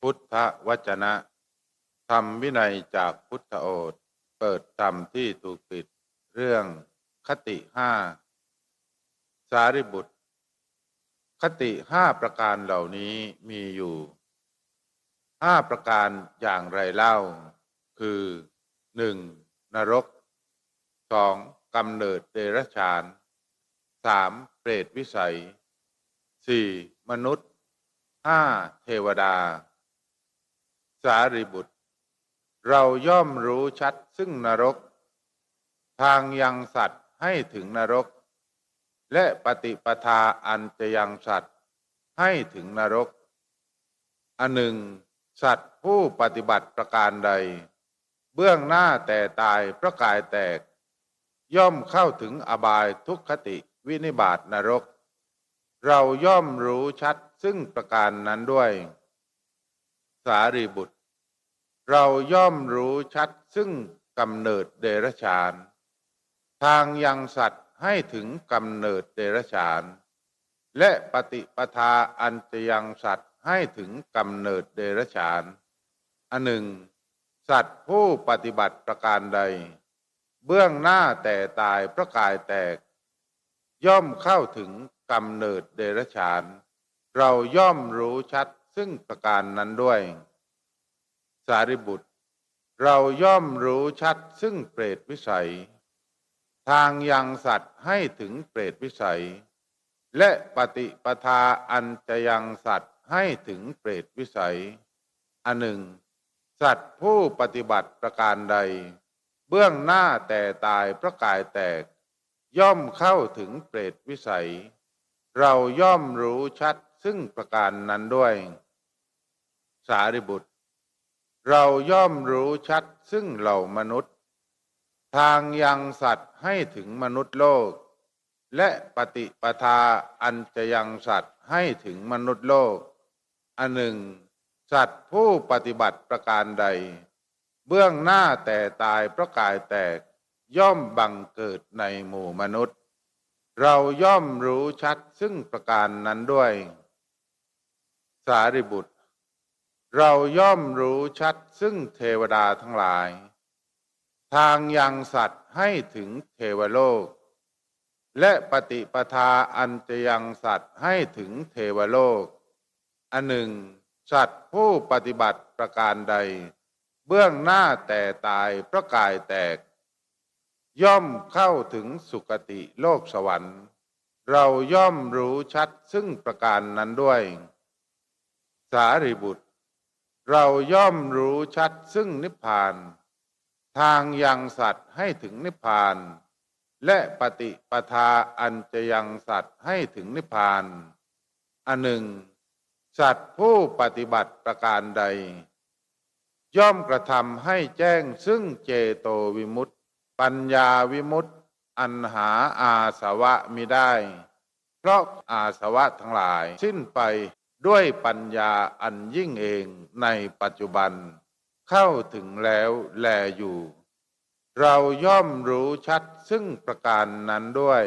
พุทธวจนะ ธรรมวินัยจากพุทธโอษเปิดธรรมที่ถูกปิดเรื่องคติห้าสารีบุตร คติห้าประการเหล่านี้มีอยู่ห้าประการอย่างไรเล่า คือหนึ่งนรกสองกำเนิดเดรัจฉานสามเปรตวิสัยสี่มนุษย์ห้าเทวดา สารีบุตร เราย่อมรู้ชัดซึ่งนรก ทางยังสัตว์ให้ถึงนรก และปฏิปทาอันจะยังสัตว์ให้ถึงนรก อันหนึ่ง สัตว์ผู้ปฏิบัติประการใด เบื้องหน้าแต่ตายพระกายแตก ย่อมเข้าถึงอบายทุกขติวินิบาตนรก เราย่อมรู้ชัดซึ่งประการนั้นด้วย สารีบุตร เราย่อมรู้ชัดซึ่งกำเนิดเดรัจฉาน ทางยังสัตว์ให้ถึงกำเนิดเดรัจฉาน และปฏิปทาอันจะยังสัตว์ให้ถึงกำเนิดเดรัจฉาน อันหนึ่ง สัตว์ผู้ปฏิบัติประการใด เบื้องหน้าแต่ตายพระกายแตก ย่อมเข้าถึงกำเนิดเดรัจฉาน เราย่อมรู้ชัด ซึ่งประการนั้นด้วย สารีบุตร เราย่อมรู้ชัดซึ่งเปรตวิสัย ทางยังสัตว์ให้ถึงเปรตวิสัย และปฏิปทาอันจะยังสัตว์ให้ถึงเปรตวิสัย อันหนึ่ง สัตว์ผู้ปฏิบัติประการใด เบื้องหน้าแต่ตายพระกายแตก ย่อมเข้าถึงเปรตวิสัย เราย่อมรู้ชัดซึ่งประการนั้นด้วย สารีบุตร เราย่อมรู้ชัดซึ่งเหล่ามนุษย์ ทางยังสัตว์ให้ถึงมนุษย์โลก และปฏิปทาอันจะยังสัตว์ให้ถึงมนุษย์โลก อันหนึ่ง สัตว์ผู้ปฏิบัติประการใด เบื้องหน้าแต่ตายพระกายแตกย่อมบังเกิดในหมู่มนุษย์ เราย่อมรู้ชัดซึ่งประการนั้นด้วย สารีบุตร เราย่อมรู้ชัดซึ่งเทวดาทั้งหลาย ทางยังสัตว์ให้ถึงเทวโลก และปฏิปทาอันจะยังสัตว์ให้ถึงเทวโลก อันหนึ่ง สัตว์ผู้ปฏิบัติประการใด เบื้องหน้าแต่ตายพระกายแตก ย่อมเข้าถึงสุคติโลกสวรรค์ เราย่อมรู้ชัดซึ่งประการนั้นด้วย สารีบุตร เราย่อมรู้ชัดซึ่งนิพพาน ทางยังสัตว์ให้ถึงนิพพาน และปฏิปทาอันจะยังสัตว์ให้ถึงนิพพาน อันหนึ่ง สัตว์ผู้ปฏิบัติประการใด ย่อมกระทำให้แจ้งซึ่งเจโตวิมุตติ ปัญญาวิมุตติ อันหาอาสวะมิได้ เพราะอาสวะทั้งหลายสิ้นไป ด้วยปัญญาอันยิ่งเองในปัจจุบันเข้าถึงแล้วแลอยู่ เราย่อมรู้ชัดซึ่งประการนั้นด้วย